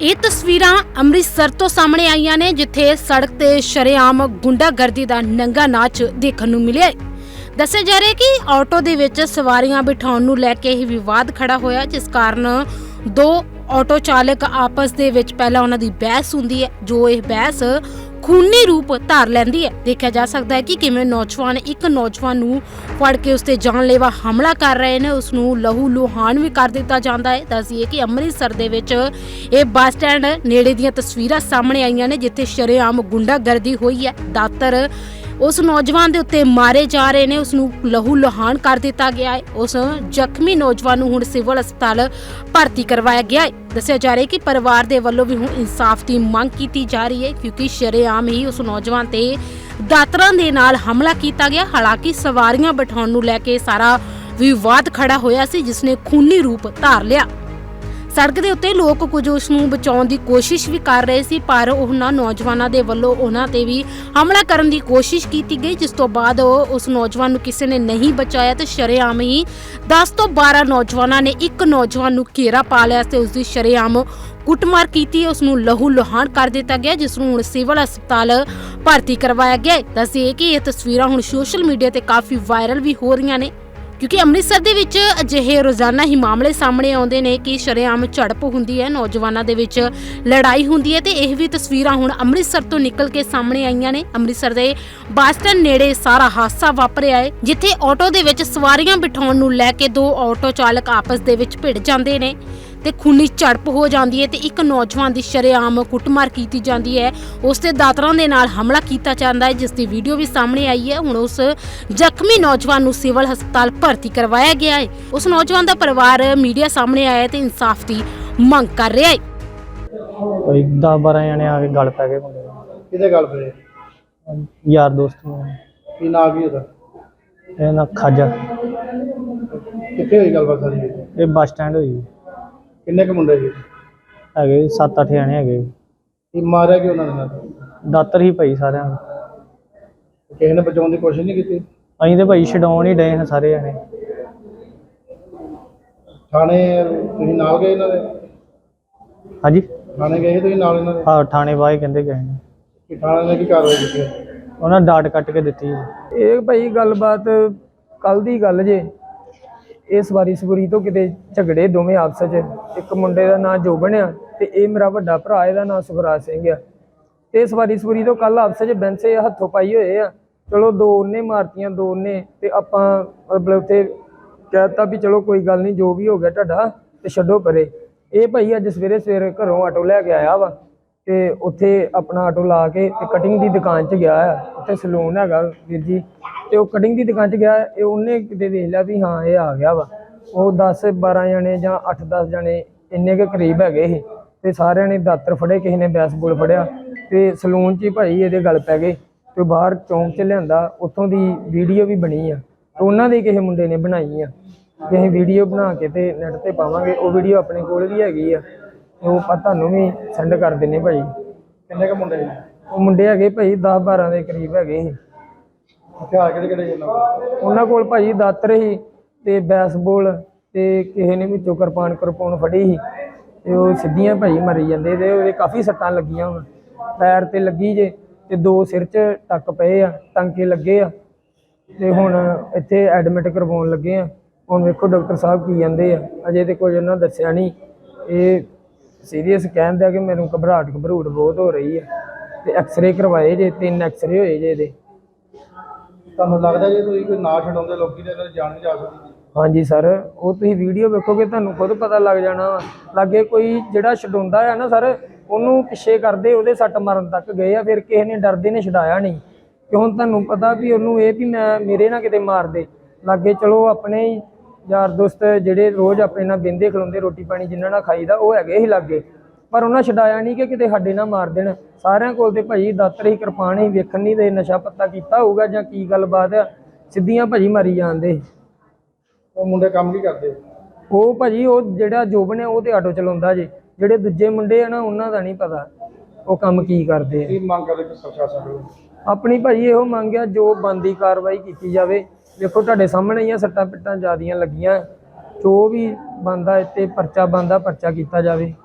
ਇਹ ਤਸਵੀਰਾਂ ਅੰਮ੍ਰਿਤਸਰ ਤੋਂ ਸਾਹਮਣੇ ਆਈਆਂ ਨੇ, ਜਿੱਥੇ ਸੜਕ ਤੇ ਸ਼ਰੇਆਮ ਗੁੰਡਾਗਰਦੀ ਦਾ ਨੰਗਾ ਨਾਚ ਦੇਖਣ ਨੂੰ ਮਿਲਿਆ ਦੱਸਿਆ ਜਾ ਰਿਹਾ ਕਿ ਆਟੋ ਦੇ ਵਿੱਚ ਸਵਾਰੀਆਂ ਬਿਠਾਉਣ ਨੂੰ ਲੈ ਕੇ ਹੀ ਵਿਵਾਦ ਖੜਾ ਹੋਇਆ, ਜਿਸ ਕਾਰਨ ਦੋ ਆਟੋ ਚਾਲਕ ਆਪਸ ਦੇ ਵਿੱਚ ਪਹਿਲਾਂ ਉਹਨਾਂ ਦੀ ਬਹਿਸ ਹੁੰਦੀ ਹੈ, ਜੋ ਇਹ ਬਹਿਸ ਖੂਨੀ ਰੂਪ ਧਾਰ ਲੈਂਦੀ ਹੈ। ਦੇਖਿਆ ਜਾ ਸਕਦਾ ਹੈ ਕਿ ਕਿਵੇਂ ਨੌਜਵਾਨ, ਇੱਕ ਨੌਜਵਾਨ ਨੂੰ ਫੜ ਕੇ ਉਸ ਤੇ ਜਾਨਲੇਵਾ ਹਮਲਾ ਕਰ ਰਹੇ ਨੇ। ਉਸ ਨੂੰ ਲਹੂ ਲੁਹਾਨ ਵੀ ਕਰ ਦਿੱਤਾ ਜਾਂਦਾ ਹੈ। ਦੱਸੀਏ ਕਿ ਅੰਮ੍ਰਿਤਸਰ ਦੇ ਵਿੱਚ ਇਹ ਬੱਸ ਸਟੈਂਡ ਨੇੜੇ ਦੀਆਂ ਤਸਵੀਰਾਂ ਸਾਹਮਣੇ ਆਈਆਂ ਨੇ, ਜਿੱਥੇ ਸ਼ਰੇਆਮ ਗੁੰਡਾਗਰਦੀ ਹੋਈ ਹੈ। ਦਾਤਰ ਉਸ ਨੌਜਵਾਨ ਦੇ ਉੱਤੇ ਮਾਰੇ ਜਾ ਰਹੇ ਨੇ ਉਸ ਨੂੰ ਲਹੂ ਲੁਹਾਨ ਕਰ ਦਿੱਤਾ ਗਿਆ ਹੈ। ਉਸ ਜ਼ਖਮੀ ਨੌਜਵਾਨ ਨੂੰ ਹੁਣ ਸਿਵਲ ਹਸਪਤਾਲ ਭਰਤੀ ਕਰਵਾਇਆ ਗਿਆ ਹੈ। ਦੱਸਿਆ ਜਾ ਰਿਹਾ ਹੈ ਕਿ ਪਰਿਵਾਰ ਦੇ ਵੱਲੋਂ ਵੀ ਹੁਣ ਇਨਸਾਫ ਦੀ ਮੰਗ ਕੀਤੀ ਜਾ ਰਹੀ ਹੈ, ਕਿਉਂਕਿ ਸ਼ਰੇਆਮ ਹੀ ਉਸ ਨੌਜਵਾਨ ਤੇ ਦਾਤਰਾਂ ਦੇ ਨਾਲ ਹਮਲਾ ਕੀਤਾ ਗਿਆ। ਹਾਲਾਂਕਿ ਸਵਾਰੀਆਂ ਬਿਠਾਉਣ ਨੂੰ ਲੈ ਕੇ ਸਾਰਾ ਵਿਵਾਦ ਖੜਾ ਹੋਇਆ ਸੀ, ਜਿਸ ਨੇ ਖੂਨੀ ਰੂਪ ਧਾਰ ਲਿਆ। ਸੜਕ ਦੇ ਉੱਤੇ ਲੋਕ ਕੁਝ ਉਸ ਨੂੰ ਬਚਾਉਣ ਦੀ ਕੋਸ਼ਿਸ਼ ਵੀ ਕਰ ਰਹੇ ਸੀ, ਪਰ ਉਹਨਾਂ ਨੌਜਵਾਨਾਂ ਦੇ ਵੱਲੋਂ ਉਹਨਾਂ ਤੇ ਵੀ ਹਮਲਾ ਕਰਨ ਦੀ ਕੋਸ਼ਿਸ਼ ਕੀਤੀ ਗਈ, ਜਿਸ ਤੋਂ ਬਾਅਦ ਉਹ ਉਸ ਨੌਜਵਾਨ ਨੂੰ ਕਿਸੇ ਨੇ ਨਹੀਂ ਬਚਾਇਆ ਤੇ ਸ਼ਰੇਆਮ ਹੀ 10 ਤੋਂ 12 ਨੌਜਵਾਨਾਂ ਨੇ ਇੱਕ ਨੌਜਵਾਨ ਨੂੰ ਘੇਰਾ ਪਾ ਲਿਆ ਤੇ ਉਸ ਦੀ ਸ਼ਰੇਆਮ ਕੁੱਟਮਾਰ ਕੀਤੀ, ਉਸ ਨੂੰ ਲਹੂ ਲੁਹਾਨ ਕਰ ਦਿੱਤਾ ਗਿਆ, ਜਿਸ ਨੂੰ ਹੁਣ ਸਿਵਲ ਹਸਪਤਾਲ ਭਰਤੀ ਕਰਵਾਇਆ ਗਿਆ ਹੈ। ਦੱਸਿਏ ਕਿ ਇਹ ਤਸਵੀਰਾਂ ਹੁਣ ਸੋਸ਼ਲ ਮੀਡੀਆ ਤੇ ਕਾਫੀ ਵਾਇਰਲ ਵੀ ਹੋ ਰਹੀਆਂ ਨੇ। ਕਿਉਂਕਿ ਅੰਮ੍ਰਿਤਸਰ ਦੇ ਵਿੱਚ ਅਜਿਹੇ ਰੋਜ਼ਾਨਾ ਹੀ ਮਾਮਲੇ ਸਾਹਮਣੇ ਆਉਂਦੇ ਨੇ ਕਿ ਸ਼ਰੇਆਮ ਝੜਪ ਹੁੰਦੀ ਹੈ, ਨੌਜਵਾਨਾਂ ਦੇ ਵਿੱਚ ਲੜਾਈ ਹੁੰਦੀ ਹੈ ਤੇ ਇਹ ਵੀ ਤਸਵੀਰਾਂ ਹੁਣ ਅੰਮ੍ਰਿਤਸਰ ਤੋਂ ਨਿਕਲ ਕੇ ਸਾਹਮਣੇ ਆਈਆਂ ਨੇ। ਅੰਮ੍ਰਿਤਸਰ ਦੇ ਬੱਸ ਸਟੈਂਡ ਨੇੜੇ ਸਾਰਾ ਹਾਦਸਾ ਵਾਪਰਿਆ ਹੈ, ਜਿੱਥੇ ਆਟੋ ਦੇ ਵਿੱਚ ਸਵਾਰੀਆਂ ਬਿਠਾਉਣ ਨੂੰ ਲੈ ਕੇ ਦੋ ਆਟੋ ਚਾਲਕ ਆਪਸ ਦੇ ਵਿੱਚ ਭਿੜ ਜਾਂਦੇ ਨੇ। ਤੇ ਖੂਨੀ ਝੜਪ ਹੋ ਜਾਂਦੀ ਹੈ ਤੇ ਇੱਕ ਨੌਜਵਾਨ ਦੀ ਸ਼ਰੇਆਮ ਕੁੱਟਮਾਰ ਕੀਤੀ ਜਾਂਦੀ ਹੈ। ਉਸ ਤੇ ਦਾਤਰਾਂ ਦੇ ਨਾਲ ਹਮਲਾ ਕੀਤਾ ਜਾਂਦਾ ਹੈ ਜਿਸ ਦੀ ਵੀਡੀਓ ਵੀ ਸਾਹਮਣੇ ਆਈ ਹੈ। ਹੁਣ ਉਸ ਜ਼ਖਮੀ ਨੌਜਵਾਨ ਨੂੰ ਸਿਵਲ ਹਸਪਤਾਲ ਭਰਤੀ ਕਰਵਾਇਆ ਗਿਆ ਹੈ। ਉਸ ਨੌਜਵਾਨ ਦਾ ਪਰਿਵਾਰ ਮੀਡੀਆ ਸਾਹਮਣੇ ਆਇਆ ਹੈ ਤੇ ਇਨਸਾਫ ਦੀ ਮੰਗ ਕਰ ਰਿਹਾ ਹੈ। ਕੋਈ 10 12 ਜਣੇ ਆ ਕੇ ਗੱਲ ਪੈ ਗਏ ਮੁੰਡੇ। ਕਿਹਦੇ ਗੱਲ ਪਏ ਯਾਰ ਦੋਸਤ ਨੂੰ। ਕੀ ਨਾਂ ਕੀ ਉਹਦਾ? ਇਹ ਨਾ ਖਾਜਾ। ਕਿੱਥੇ ਹੋਈ ਗੱਲਬਾਤ ਸਾਰੀ? ਇਹ ਬੱਸ ਸਟੈਂਡ ਹੋਈ। ਕਿੰਨੇ ਕੁ ਮੁੰਡੇ ਸੀ? ਹੈਗੇ 7-8 ਜਣੇ ਹੈਗੇ ਕੀ ਮਾਰਿਆ ਕਿ ਉਹਨਾਂ ਨੇ? ਦਾਤਰ ਹੀ ਪਈ ਸਾਰਿਆਂ ਨੂੰ। ਕਿਸੇ ਨੇ ਬਚਾਉਣ ਦੀ ਕੋਸ਼ਿਸ਼ ਨਹੀਂ ਕੀਤੀ? ਅਸੀਂ ਤੇ ਭਾਈ ਛਡਾਉਣ ਹੀ ਡਏ ਹਾਂ ਸਾਰੇ ਜਣੇ। ਥਾਣੇ ਤੁਸੀਂ ਨਾਲ ਗਏ ਇਹਨਾਂ ਦੇ? ਹਾਂਜੀ? ਥਾਣੇ ਗਏ ਸੀ ਤੁਸੀਂ ਨਾਲ ਇਹਨਾਂ ਦੇ? ਹਾਂ ਥਾਣੇ ਵਾਏ ਕਹਿੰਦੇ ਗਏ ਨੇ। ਕਿ ਥਾਣੇ ਨੇ ਕੀ ਕਾਰਵਾਈ ਕੀਤੀ? ਉਹਨਾਂ ਡਾਟ ਕੱਟ ਕੇ ਦਿੱਤੀ ਇਹ ਭਾਈ ਗੱਲਬਾਤ ਕੱਲ ਦੀ ਗੱਲ ਜੇ। ਇਹ ਸਵਾਰੀ ਸਬੂਰੀ ਤੋਂ ਕਿਤੇ ਝਗੜੇ ਦੋਵੇਂ ਆਪਸ ਵਿੱਚ। ਇੱਕ ਮੁੰਡੇ ਦਾ ਨਾਂ ਜੋਬਨ ਆ ਤੇ ਇਹ ਮੇਰਾ ਵੱਡਾ ਭਰਾ, ਇਹਦਾ ਨਾਂ ਸੁਖਰਾਜ ਸਿੰਘ ਆ। ਤੇ ਸਵਾਰੀ ਵਾਰੀ ਤੋਂ ਕੱਲ ਆਪਸ ਵਿੱਚ ਬੈਂਸੇ ਹੱਥੋਂ ਪਾਈ ਹੋਏ ਆ। ਚਲੋ ਦੋ ਉਹਨੇ ਮਾਰਤੀਆਂ, ਦੋ ਉਹਨੇ ਤੇ ਆਪਾਂ ਮਤਲਬ ਉੱਥੇ ਕਹਿਤਾ ਵੀ ਚਲੋ ਕੋਈ ਗੱਲ ਨਹੀਂ, ਜੋ ਵੀ ਹੋ ਗਿਆ ਤੁਹਾਡਾ ਤੇ ਛੱਡੋ ਪਰੇ। ਇਹ ਭਾਈ ਅੱਜ ਸਵੇਰੇ ਸਵੇਰੇ ਘਰੋਂ ਆਟੋ ਲੈ ਕੇ ਆਇਆ ਵਾ ਤੇ ਉੱਥੇ ਆਪਣਾ ਆਟੋ ਲਾ ਕੇ ਤੇ ਕਟਿੰਗ ਦੀ ਦੁਕਾਨ 'ਚ ਗਿਆ ਆ। ਉੱਥੇ ਸਲੂਨ ਹੈਗਾ ਵੀਰ ਜੀ। ਤੇ ਉਹ ਕਟਿੰਗ ਦੀ ਦੁਕਾਨ 'ਚ ਗਿਆ ਇਹ ਉਹਨੇ ਕਿਤੇ ਵੇਖ ਲਿਆ ਵੀ ਹਾਂ ਇਹ ਆ ਗਿਆ ਵਾ। ਉਹ 10 12 ਜਣੇ ਜਾਂ 8 10 ਜਣੇ ਇੰਨੇ ਕੇ ਕਰੀਬ ਹੈਗੇ ਸੀ ਤੇ ਸਾਰਿਆਂ ਨੇ ਦਾਤਰ ਫੜੇ ਕਿਸੇ ਨੇ ਬੈਸਬਾਲ ਫੜਿਆ ਤੇ ਸਲੂਨ 'ਚ ਹੀ ਭਾਈ ਇਹਦੇ ਗੱਲ ਪੈ ਗਏ ਤੇ ਬਾਹਰ ਚੌਂਕ 'ਚ ਲਿਆਂਦਾ ਉੱਥੋਂ ਦੀ ਵੀਡੀਓ ਵੀ ਬਣੀ ਆ ਉਹਨਾਂ ਦੇ ਕਿਸੇ ਮੁੰਡੇ ਨੇ ਬਣਾਈ ਆ। ਤੇ ਅਸੀਂ ਵੀਡੀਓ ਬਣਾ ਕੇ ਤੇ ਨੈਟ ਤੇ ਪਾਵਾਂਗੇ ਉਹ ਵੀਡੀਓ ਆਪਣੇ ਕੋਲ ਵੀ ਹੈਗੀ ਆ ਉਹ ਆਪਾਂ ਤੁਹਾਨੂੰ ਵੀ ਸੈਂਡ ਕਰ ਦਿੰਨੇ ਭਾਈ। ਕਿੰਨੇ ਕੁ ਮੁੰਡੇ ਉਹ ਮੁੰਡੇ ਹੈਗੇ ਭਾਈ 10 12 ਦੇ ਕਰੀਬ ਹੈਗੇ ਸੀ। ਹਥਿਆਰ ਕਿਹੜੇ ਕਿਹੜੇ ਇਹਨਾਂ ਕੋਲ? ਉਹਨਾਂ ਕੋਲ ਭਾਈ ਦਾਤਰ ਸੀ ਤੇ ਬੈਸਬਾਲ ਤੇ ਕਿਸੇ ਨੇ ਵਿੱਚੋਂ ਕਿਰਪਾਨ ਕਿਰਪਾਨ ਫੜੀ ਸੀ ਤੇ ਉਹ ਸਿੱਧੀਆਂ ਭਾਜੀ ਮਰੀ ਜਾਂਦੇ ਤੇ ਉਹਦੇ ਕਾਫੀ ਸੱਟਾਂ ਲੱਗੀਆਂ ਹੁਣ। ਪੈਰ ਤੇ ਲੱਗੀ ਜੇ ਤੇ ਦੋ ਸਿਰ 'ਚ ਟੱਕ ਪਏ ਆ, ਟਾਂਕੇ ਲੱਗੇ ਆ ਤੇ ਹੁਣ ਇੱਥੇ ਐਡਮਿਟ ਕਰਵਾਉਣ ਲੱਗੇ ਆ। ਹੁਣ ਵੇਖੋ ਡਾਕਟਰ ਸਾਹਿਬ ਕੀ ਕਹਿੰਦੇ ਆ। ਅਜੇ ਤੇ ਕੁਝ ਉਹਨਾਂ ਦੱਸਿਆ ਨਹੀਂ ਇਹ ਸੀਰੀਅਸ ਕਹਿੰਦੇ ਆ ਕਿ ਮੈਨੂੰ ਘਬਰਾਹਟ ਘਬਰੂਟ ਬਹੁਤ ਹੋ ਰਹੀ ਆ। ਤੇ ਐਕਸ-ਰੇ ਕਰਵਾਏ ਜੇ, ਤਿੰਨ ਐਕਸ-ਰੇ ਹੋਏ ਜੇ ਇਹਦੇ। ਤੁਹਾਨੂੰ ਲੱਗਦਾ ਜੇ ਤੁਸੀਂ ਕੋਈ ਨਾ ਛਡਾਉਂਦੇ ਲੋਕੀ ਤੇ ਇਹਨਾਂ ਦੀ ਜਾਨ ਵੀ ਜਾ ਸਕਦੀ ਸੀ? ਹਾਂਜੀ ਸਰ, ਉਹ ਤੁਸੀਂ ਵੀਡੀਓ ਵੇਖੋਗੇ ਤੁਹਾਨੂੰ ਖੁਦ ਪਤਾ ਲੱਗ ਜਾਣਾ ਵਾ। ਲਾਗੇ ਕੋਈ ਜਿਹੜਾ ਛਡਾਉਂਦਾ ਆ ਨਾ ਸਰ, ਉਹਨੂੰ ਪਿੱਛੇ ਕਰਦੇ ਉਹਦੇ ਸੱਟ ਮਾਰਨ ਤੱਕ ਗਏ ਆ, ਫਿਰ ਕਿਸੇ ਨੇ ਡਰਦੇ ਨੇ ਛਡਾਇਆ ਨਹੀਂ। ਕਿ ਹੁਣ ਤੁਹਾਨੂੰ ਪਤਾ ਵੀ ਉਹਨੂੰ ਇਹ ਵੀ ਮੈਂ, ਮੇਰੇ ਨਾਲ ਕਿਤੇ ਮਾਰ ਦੇ। ਲਾਗੇ ਚਲੋ ਆਪਣੇ ਹੀ ਯਾਰ ਦੋਸਤ ਜਿਹੜੇ ਰੋਜ਼ ਆਪਣੇ ਨਾਲ ਬਿੰਦੇ ਖਲੋਂਦੇ ਰੋਟੀ ਪਾਣੀ ਜਿਨ੍ਹਾਂ ਨਾਲ ਖਾਈਦਾ, ਉਹ ਹੈਗੇ ਹੀ ਲਾਗੇ। ਪਰ ਉਹਨਾਂ ਛਡਾਇਆ ਨਹੀਂ ਕਿ ਕਿਤੇ ਸਾਡੇ ਨਾਲ ਮਾਰ ਦੇਣ। ਸਾਰਿਆਂ ਕੋਲ ਤੇ ਭਾਈ ਦਾਤਰ ਹੀ ਵੇਖਣ ਨਹੀਂ ਦੇ ਨਸ਼ਾ ਪੱਤਾ ਕੀਤਾ ਹੋਊਗਾ ਜਾਂ ਕੀ ਗੱਲਬਾਤ ਆ ਸਿੱਧੀਆਂ ਭਾਜੀ ਮਾਰੀ ਜਾਂਦੇ। ਉਹ ਮੁੰਡੇ ਕੰਮ ਕੀ ਕਰਦੇ? ਉਹ ਭਾਜੀ ਉਹ ਜਿਹੜਾ ਜੋਬਨ ਹੈ ਉਹ ਤੇ ਆਟੋ ਚਲਾਉਂਦਾ ਜੇ। ਜਿਹੜੇ ਦੂਜੇ ਮੁੰਡੇ ਆ ਨਾ ਉਹਨਾਂ ਦਾ ਨਹੀਂ ਪਤਾ ਉਹ ਕੰਮ ਕੀ ਕਰਦੇ ਆ। ਕੀ ਮੰਗ ਕਰਦੇ ਕਿ ਪ੍ਰਸ਼ਾਸਨ ਕੋਲ ਆਪਣੀ ਭਾਜੀ ਇਹੋ ਮੰਗਿਆ ਜੋ ਬੰਦੀ ਕਾਰਵਾਈ ਕੀਤੀ ਜਾਵੇ। ਦੇਖੋ ਤੁਹਾਡੇ ਸਾਹਮਣੇ ਹੀ ਆ ਸੱਟਾਂ ਪਿੱਟਾਂ ਜਿਆਦੀਆਂ ਲੱਗੀਆਂ। ਜੋ ਵੀ ਬੰਦਾ ਇੱਥੇ ਪਰਚਾ ਬੰਦਾ ਪਰਚਾ ਕੀਤਾ ਜਾਵੇ।